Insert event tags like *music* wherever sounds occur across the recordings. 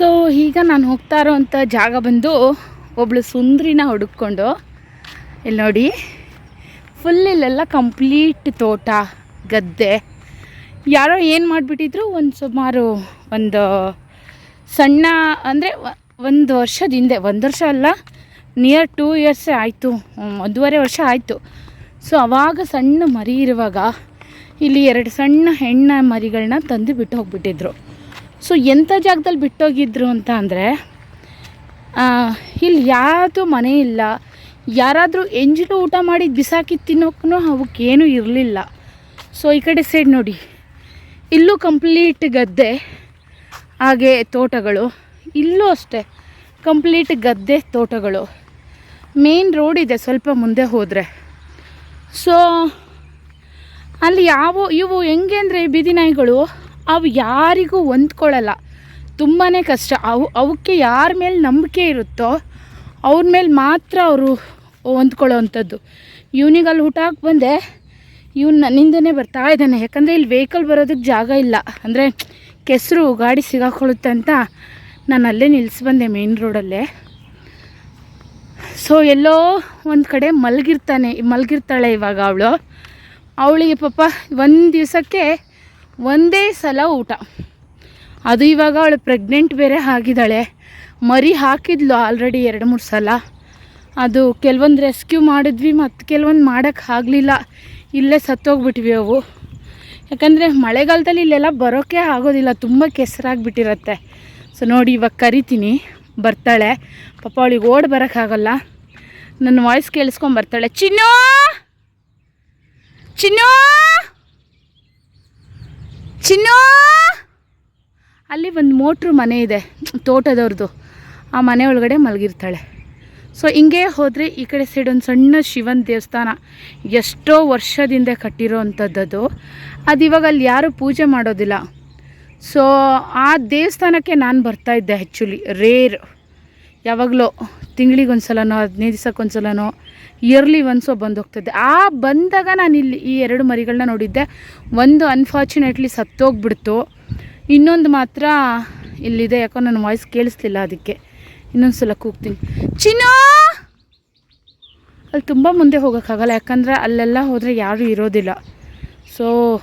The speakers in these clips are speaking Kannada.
ಸೊ, ಈಗ ನಾನು ಹೋಗ್ತಾ ಇರೋವಂಥ ಜಾಗ ಬಂದು ಒಬ್ಳು ಸುಂದ್ರಿನ ಹುಡುಕೊಂಡು ಇಲ್ಲಿ ನೋಡಿ. ಫುಲ್ ಇಲ್ಲೆಲ್ಲ ಕಂಪ್ಲೀಟ್ ತೋಟ, ಗದ್ದೆ. ಯಾರೋ ಏನು ಮಾಡಿಬಿಟ್ಟಿದ್ರು, ಒಂದು ಸುಮಾರು ಒಂದು ಸಣ್ಣ, ಅಂದರೆ ಒಂದು ವರ್ಷದ ಹಿಂದೆ, ಒಂದು ವರ್ಷ ಅಲ್ಲ ನಿಯರ್ ಟೂ ಇಯರ್ಸೇ ಆಯಿತು. ಒಂದೂವರೆ ವರ್ಷ ಆಯಿತು. ಸೊ ಅವಾಗ ಸಣ್ಣ ಮರಿ ಇರುವಾಗ, ಇಲ್ಲಿ ಎರಡು ಸಣ್ಣ ಹೆಣ್ಣ ಮರಿಗಳನ್ನ ತಂದು ಬಿಟ್ಟು ಹೋಗ್ಬಿಟ್ಟಿದ್ರು. ಸೊ ಎಂಥ ಜಾಗದಲ್ಲಿ ಬಿಟ್ಟೋಗಿದ್ರು ಅಂತ ಅಂದರೆ ಇಲ್ಲಿ ಯಾವುದು ಮನೆ ಇಲ್ಲ. ಯಾರಾದರೂ ಎಂಜಲು ಊಟ ಮಾಡಿ ಬಿಸಾಕಿ ತಿನ್ನೋಕ್ಕೂ ಅವಕ್ಕೇನೂ ಇರಲಿಲ್ಲ. ಸೊ ಈ ಕಡೆ ಸೈಡ್ ನೋಡಿ. ಇಲ್ಲೂ ಕಂಪ್ಲೀಟ್ ಗದ್ದೆ, ಹಾಗೆ ತೋಟಗಳು. ಇಲ್ಲೂ ಅಷ್ಟೇ ಕಂಪ್ಲೀಟ್ ಗದ್ದೆ, ತೋಟಗಳು. ಮೇನ್ ರೋಡ್ ಇದೆ ಸ್ವಲ್ಪ ಮುಂದೆ ಹೋದರೆ. ಸೊ ಅಲ್ಲಿ ಯಾವ, ಇವು ಹೆಂಗೆ ಅಂದರೆ ಬೀದಿ ನಾಯಿಗಳು ಅವು ಯಾರಿಗೂ ಹೊಂದ್ಕೊಳ್ಳಲ್ಲ. ತುಂಬಾ ಕಷ್ಟ. ಅವು, ಅವಕ್ಕೆ ಯಾರ ಮೇಲೆ ನಂಬಿಕೆ ಇರುತ್ತೋ ಅವ್ರ ಮೇಲೆ ಮಾತ್ರ ಅವರು ಹೊಂದ್ಕೊಳ್ಳೋ ಅಂಥದ್ದು ಇವನಿಗೆ ಅಲ್ಲಿ ಊಟ ಹಾಕಿ ಬಂದೆ, ಇವನು ನನ್ನಿಂದನೇ ಬರ್ತಾ ಇದ್ದಾನೆ. ಯಾಕಂದರೆ ಇಲ್ಲಿ ವೆಹಿಕಲ್ ಬರೋದಕ್ಕೆ ಜಾಗ ಇಲ್ಲ. ಅಂದರೆ ಕೆಸರು ಗಾಡಿ ಸಿಗಾಕೊಳ್ಳುತ್ತೆ ಅಂತ ನಾನು ಅಲ್ಲೇ ನಿಲ್ಲಿಸಿ ಬಂದೆ ಮೇನ್ ರೋಡಲ್ಲೇ ಸೊ ಎಲ್ಲೋ ಒಂದು ಕಡೆ ಮಲಗಿರ್ತಾನೆ, ಮಲಗಿರ್ತಾಳೆ ಇವಾಗ ಅವಳು. ಅವಳಿಗೆ ಪಾಪ ಒಂದು ದಿವಸಕ್ಕೆ ಒಂದೇ ಸಲ ಊಟ. ಅದು ಇವಾಗ ಅವಳು ಪ್ರೆಗ್ನೆಂಟ್ ಬೇರೆ ಆಗಿದ್ದಾಳೆ. ಮರಿ ಹಾಕಿದ್ಲು ಆಲ್ರೆಡಿ ಎರಡು ಮೂರು ಸಲ. ಅದು ಕೆಲವೊಂದು ರೆಸ್ಕ್ಯೂ ಮಾಡಿದ್ವಿ ಮತ್ತು ಕೆಲವೊಂದು ಮಾಡೋಕ್ಕೆ ಆಗಲಿಲ್ಲ. ಇಲ್ಲೇ ಸತ್ತೋಗ್ಬಿಟ್ವಿ ಅವು. ಯಾಕಂದರೆ ಮಳೆಗಾಲದಲ್ಲಿ ಇಲ್ಲೆಲ್ಲ ಬರೋಕ್ಕೆ ಆಗೋದಿಲ್ಲ, ತುಂಬ ಕೆಸರಾಗಿಬಿಟ್ಟಿರತ್ತೆ. ಸೊ ನೋಡಿ ಇವಾಗ ಕರಿತೀನಿ. ಬರ್ತಾಳೆ. ಪಾಪ ಅವಳಿಗೆ ಓಡ್ ಬರೋಕ್ಕಾಗಲ್ಲ ನನ್ನ ವಾಯ್ಸ್ ಕೇಳಿಸ್ಕೊಂಡು ಬರ್ತಾಳೆ. ಚಿನ್ನೋ! ಚಿನ್ನು! ಚಿನ್ನು! ಅಲ್ಲಿ ಒಂದು ಮೋಟ್ರು ಮನೆ ಇದೆ ತೋಟದವ್ರದ್ದು ಆ ಮನೆ ಒಳಗಡೆ ಮಲಗಿರ್ತಾಳೆ. ಸೊ ಹಿಂಗೆ ಹೋದರೆ ಈ ಕಡೆ ಸೈಡ್ ಒಂದು ಸಣ್ಣ ಶಿವನ ದೇವಸ್ಥಾನ. ಎಷ್ಟೋ ವರ್ಷದಿಂದ ಕಟ್ಟಿರೋ ಅಂಥದ್ದು ಅದು ಇವಾಗ ಅಲ್ಲಿ ಯಾರೂ ಪೂಜೆ ಮಾಡೋದಿಲ್ಲ. ಸೊ ಆ ದೇವಸ್ಥಾನಕ್ಕೆ ನಾನು ಬರ್ತಾಯಿದ್ದೆ ಆ್ಯಕ್ಚುಲಿ ರೇರ್ ಯಾವಾಗಲೂ ತಿಂಗಳಿಗೊಂದು ಸಲನೋ ಹದಿನೈದು ದಿವ್ಸಕ್ಕೊಂದು ಸಲನೋ ಇಯರ್ಲಿ ಒನ್ಸೋ ಬಂದು ಹೋಗ್ತದೆ ಆ ಬಂದಾಗ ನಾನು ಇಲ್ಲಿ ಈ ಎರಡು ಮರಿಗಳನ್ನ ನೋಡಿದ್ದೆ. ಒಂದು ಅನ್ಫಾರ್ಚುನೇಟ್ಲಿ ಸತ್ತೋಗ್ಬಿಡ್ತು. ಇನ್ನೊಂದು ಮಾತ್ರ ಇಲ್ಲಿದೆ. ಯಾಕೋ ನನ್ನ ವಾಯ್ಸ್ ಕೇಳಿಸ್ಲಿಲ್ಲ ಅದಕ್ಕೆ. ಇನ್ನೊಂದು ಸಲ ಕೂಗ್ತೀನಿ. ಚಿನ್ನೋ! ಅಲ್ಲಿ ತುಂಬ ಮುಂದೆ ಹೋಗೋಕ್ಕಾಗಲ್ಲ. ಯಾಕಂದರೆ ಅಲ್ಲೆಲ್ಲ ಹೋದರೆ ಯಾರೂ ಇರೋದಿಲ್ಲ. ಸೊ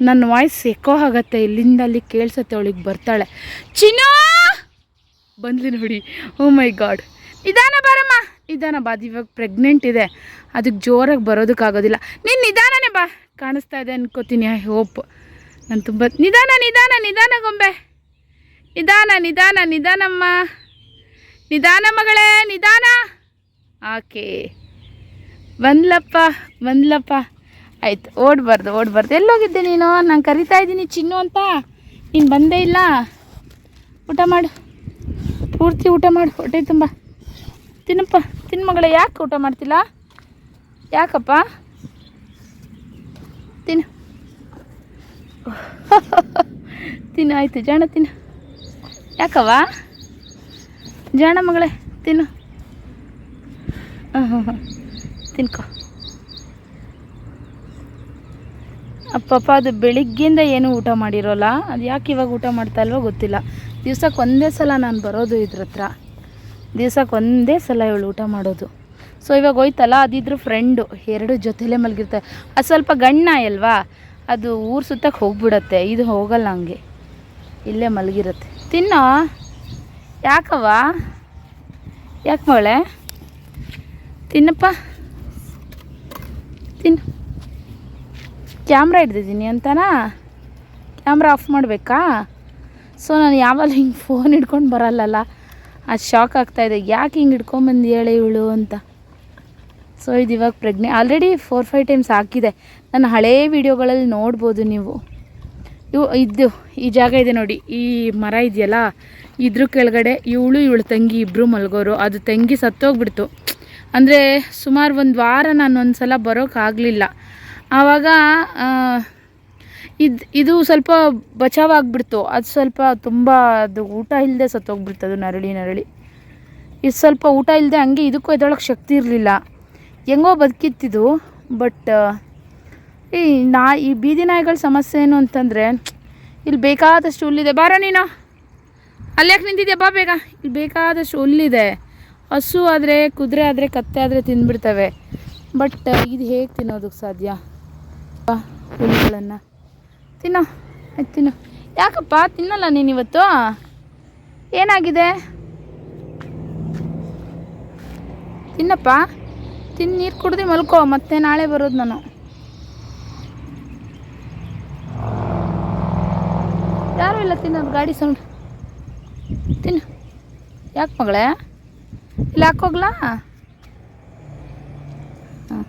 ನನ್ನ ವಾಯ್ಸ್ ಎಕೋ ಆಗತ್ತೆ. ಇಲ್ಲಿಂದ ಅಲ್ಲಿ ಕೇಳಿಸತ್ತೆ, ಅವಳಿಗೆ ಬರ್ತಾಳೆ. ಚಿನ್ನೋ! ಬಂದ್ಲಿ ನೋಡಿ ಓ ಮೈ ಗಾಡ್ ನಿಧಾನ ಬಾರಮ್ಮ. ನಿಧಾನ ಬಾ, ಅದು ಇವಾಗ ಪ್ರೆಗ್ನೆಂಟ್ ಇದೆ. ಅದಕ್ಕೆ ಜೋರಾಗಿ ಬರೋದಕ್ಕಾಗೋದಿಲ್ಲ ನೀನು ನಿಧಾನನೇ ಬಾ. ಕಾಣಿಸ್ತಾ ಇದೆ ಅನ್ಕೋತೀನಿ ಐ ಹೋಪ್ ನಾನು ತುಂಬ ನಿಧಾನ ನಿಧಾನ ನಿಧಾನ ಗೊಂಬೆ. ನಿಧಾನ ನಿಧಾನ, ನಿಧಾನಮ್ಮ. ನಿಧಾನ ಮಗಳೇ, ನಿಧಾನ. ಆಕೆ. ಬಂದ್ಲಪ್ಪ ಬಂದ್ಲಪ್ಪ. ಆಯ್ತು, ಓಡ್ಬಾರ್ದು ಓಡ್ಬಾರ್ದು. ಎಲ್ಲೋಗಿದ್ದೆ ನೀನು? ನಾನು ಕರಿತಾ ಇದ್ದೀನಿ ಚಿನ್ನು ಅಂತ. ನೀನು ಬಂದೇ ಇಲ್ಲ. ಊಟ ಮಾಡು. ಪೂರ್ತಿ ಊಟ ಮಾಡಿ ಹೊಟ್ಟೆ ತುಂಬ. ತಿನ್ನಪ್ಪ ತಿನ್ನು ಮಗಳೇ, ಯಾಕೆ ಊಟ ಮಾಡ್ತಿಲ್ಲ? ಯಾಕಪ್ಪ? ತಿನ್ನು ತಿನ್ನು ಆಯಿತು, ಜಾಣ ತಿನ್ನು ಯಾಕವ್ವ? ಜಾಣ ಮಗಳೇ ತಿನ್ನು ಹಾಂ ಹಾಂ ಹಾಂ ತಿನ್ಕೊ. ಅಪ್ಪಪ್ಪ, ಅದು ಬೆಳಿಗ್ಗೆಯಿಂದ ಏನು ಊಟ ಮಾಡಿರೋಲ್ಲ? ಅದು ಯಾಕೆ ಇವಾಗ ಊಟ ಮಾಡ್ತಾ ಇಲ್ವೋ ಗೊತ್ತಿಲ್ಲ. ದಿವ್ಸಕ್ಕೆ ಒಂದೇ ಸಲ ನಾನು ಬರೋದು ಇದ್ರ ಹತ್ರ. ದಿವ್ಸಕ್ಕೆ ಒಂದೇ ಸಲ ಇವಳು ಊಟ ಮಾಡೋದು. ಸೊ ಇವಾಗ ಹೋಯ್ತಲ್ಲ, ಅದಿದ್ರು ಫ್ರೆಂಡು ಎರಡು ಜೊತೆಲೇ ಮಲಗಿರ್ತಾರೆ. ಅದು ಸ್ವಲ್ಪ ಗಣ್ಣ ಅಲ್ವಾ? ಅದು ಊರು ಸುತ್ತಕ್ಕೆ ಹೋಗ್ಬಿಡತ್ತೆ. ಇದು ಹೋಗಲ್ಲ ಹಂಗೆ. ಇಲ್ಲೇ ಮಲಗಿರುತ್ತೆ. ತಿನ್ನೋ? ಯಾಕವ್ವ? ಯಾಕೆ ಮಳೆ ತಿನ್ನಪ್ಪ. ತಿನ್ನು. ಕ್ಯಾಮ್ರಾ ಹಿಡ್ದಿದ್ದೀನಿ ಅಂತನಾ? ಕ್ಯಾಮ್ರಾ ಆಫ್ ಮಾಡಬೇಕಾ? ಸೊ ನಾನು ಯಾವಾಗಲೂ ಹಿಂಗೆ ಫೋನ್ ಹಿಡ್ಕೊಂಡು ಬರಲ್ಲಲ್ಲ. ಅದು ಶಾಕ್ ಆಗ್ತಾಯಿದೆ ಯಾಕೆ ಹಿಂಗೆ ಹಿಡ್ಕೊಂಬಂದು ಹೇಳಿ ಇವಳು ಅಂತ. ಸೊ ಇದು ಇವಾಗ ಪ್ರೆಗ್ನೆ ಆಲ್ರೆಡಿ ಫೋರ್ ಫೈವ್ ಟೈಮ್ಸ್ ಹಾಕಿದೆ. ನನ್ನ ಹಳೇ ವೀಡಿಯೋಗಳಲ್ಲಿ ನೋಡ್ಬೋದು ನೀವು. ಇವು, ಇದು, ಈ ಜಾಗ ಇದೆ ನೋಡಿ. ಈ ಮರ ಇದೆಯಲ್ಲ, ಇದ್ರ ಕೆಳಗಡೆ ಇವಳು ಇವಳು ತಂಗಿ ಇಬ್ಬರು ಮಲ್ಗೋರು. ಅದು ತಂಗಿ ಸತ್ತೋಗ್ಬಿಡ್ತು. ಅಂದರೆ ಸುಮಾರು ಒಂದು ವಾರ ನಾನು ಒಂದು ಸಲ ಬರೋಕ್ಕಾಗಲಿಲ್ಲ ಆವಾಗ ಇದು ಇದು ಸ್ವಲ್ಪ ಬಚಾವಾಗ್ಬಿಡ್ತು. ಅದು ಸ್ವಲ್ಪ ತುಂಬ ಅದು ಊಟ ಇಲ್ಲದೆ ಸತ್ತೋಗ್ಬಿಡ್ತು ಅದು ನರಳಿ ನರಳಿ. ಇದು ಸ್ವಲ್ಪ ಊಟ ಇಲ್ಲದೆ ಹಂಗೆ ಇದಕ್ಕೂ ಎದೊಳಕ್ಕೆ ಶಕ್ತಿ ಇರಲಿಲ್ಲ. ಹೆಂಗೋ ಬದುಕಿತ್ತಿದು, ಬಟ್, ಈ ನಾ, ಈ ಬೀದಿ ನಾಯಿಗಳ ಸಮಸ್ಯೆ ಏನು ಅಂತಂದರೆ, ಇಲ್ಲಿ ಬೇಕಾದಷ್ಟು ಹುಲ್ಲಿದೆ. ಬಾರ ನೀನು. ಅಲ್ಲಿ ಯಾಕೆ ನಿಂತಿದ್ಯಾ? ಬಾ ಬೇಗ. ಇಲ್ಲಿ ಬೇಕಾದಷ್ಟು ಹುಲ್ಲಿದೆ. ಹಸು ಆದರೆ, ಕುದುರೆ ಆದರೆ, ಕತ್ತೆ ಆದರೆ ತಿಂದ್ಬಿಡ್ತವೆ ಬಟ್, ಇದು ಹೇಗೆ ತಿನ್ನೋದಕ್ಕೆ ಸಾಧ್ಯ? ಹುಲ್ಲುಗಳನ್ನು ತಿನ್ನೋ. ಆಯ್ತು ತಿನ್ನು. ಯಾಕಪ್ಪ? ತಿನ್ನಲ್ಲ ನೀನು ಇವತ್ತು? ಏನಾಗಿದೆ? ತಿನ್ನಪ್ಪ. ತಿನ್ನು ನೀರು ಕುಡ್ದು ಮಲ್ಕೋ. ಮತ್ತೆ ನಾಳೆ ಬರೋದು ನಾನು. ಯಾರೂ ಇಲ್ಲ ತಿನ್ನೋದು. ಗಾಡಿ ಸೌಂಡ್. ತಿನ್ನು. ಯಾಕೆ ಮಗಳೇ? ಇಲ್ಲಿ ಹಾಕೋಗ್ಲಾ ಹಾಂ.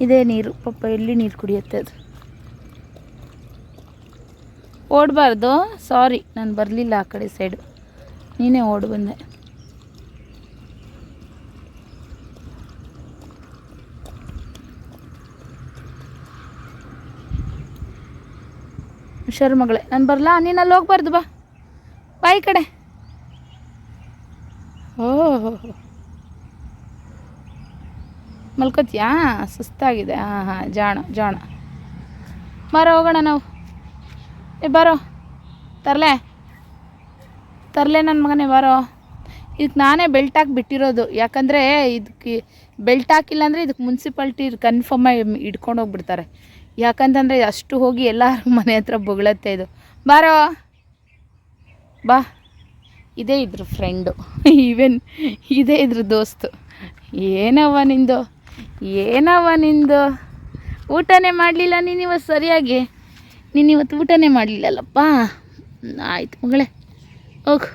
ಇದೇ ನೀರು. ಪಾಪ ಎಲ್ಲಿ ನೀರು ಕುಡಿಯುತ್ತೆ ಅದು? ಓಡಬಾರ್ದು. ಸಾರಿ ನಾನು ಬರಲಿಲ್ಲ ಆ ಕಡೆ ಸೈಡು ನೀನೇ ಓಡಿ ಬಂದೆ. ಹುಷಾರು ಮಗಳೇ, ನಾನು ಬರಲಾ? ನೀನು ಅಲ್ಲಿ ಹೋಗ್ಬಾರ್ದು ಬಾ. ಬಾಯಿ ಕಡೆ ಓಹೋ ಮಲ್ಕೋತಿಯಾ? ಸುಸ್ತಾಗಿದೆ. ಹಾಂ ಹಾಂ ಜಾಣ ಜಾಣ. ಮರ ಹೋಗೋಣ ನಾವು. ಏ, ಬಾರೋ. ತರಲೆ. ತರಲೆ ನನ್ನ ಮಗನೇ, ಬಾರೋ. ಇದಕ್ಕೆ ನಾನೇ ಬೆಲ್ಟ್ ಹಾಕಿ ಬಿಟ್ಟಿರೋದು. ಯಾಕಂದರೆ ಇದಕ್ಕೆ ಬೆಲ್ಟ್ ಹಾಕಿಲ್ಲ ಅಂದರೆ ಇದಕ್ಕೆ ಮುನ್ಸಿಪಾಲ್ಟಿ ಕನ್ಫರ್ಮಾಗಿ ಹಿಡ್ಕೊಂಡು ಹೋಗ್ಬಿಡ್ತಾರೆ. ಯಾಕಂತಂದರೆ ಅಷ್ಟು ಹೋಗಿ ಎಲ್ಲರ *laughs* ಮನೆ ಹತ್ರ ಬೊಗಳತ್ತೆ ಇದು. ಬಾರೋ. ಬಾ. ಇದೇ ಇದ್ರ ಫ್ರೆಂಡು ಈವೆನ್ ಇದೇ ಇದ್ರ ದೋಸ್ತು. ಏನವ್ವ ನಿಂದು? ಏನವ್ವ ನಿಂದು? ಊಟನೇ ಮಾಡಲಿಲ್ಲ ನೀನು ಸರಿಯಾಗಿ? ನೀನು ಇವತ್ತು ಊಟನೇ ಮಾಡಲಿಲ್ಲಲ್ಲಪ್ಪ? ಆಯ್ತು ಮಗಳೇ, ಹೋಗು.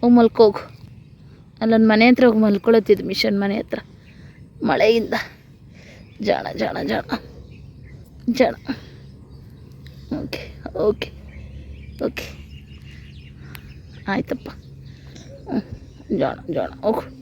ಹೋಗಿ ಮಲ್ಕೋಗು ಅಲ್ಲೊಂದು ಮನೆ ಹತ್ರ ಹೋಗಿ ಮಲ್ಕೊಳತ್ತಿದ್ದು ಮಿಷನ್ ಮನೆ ಹತ್ರ. ಮಳೆಯಿಂದ. ಜಾಣ ಜಾಣ ಜಾಣ. ಜಾಣ. Okay okay okay. ಆಯ್ತಪ್ಪ. ಹ್ಞೂ ಜಾಣ ಜಾಣ, ಹೋಗು.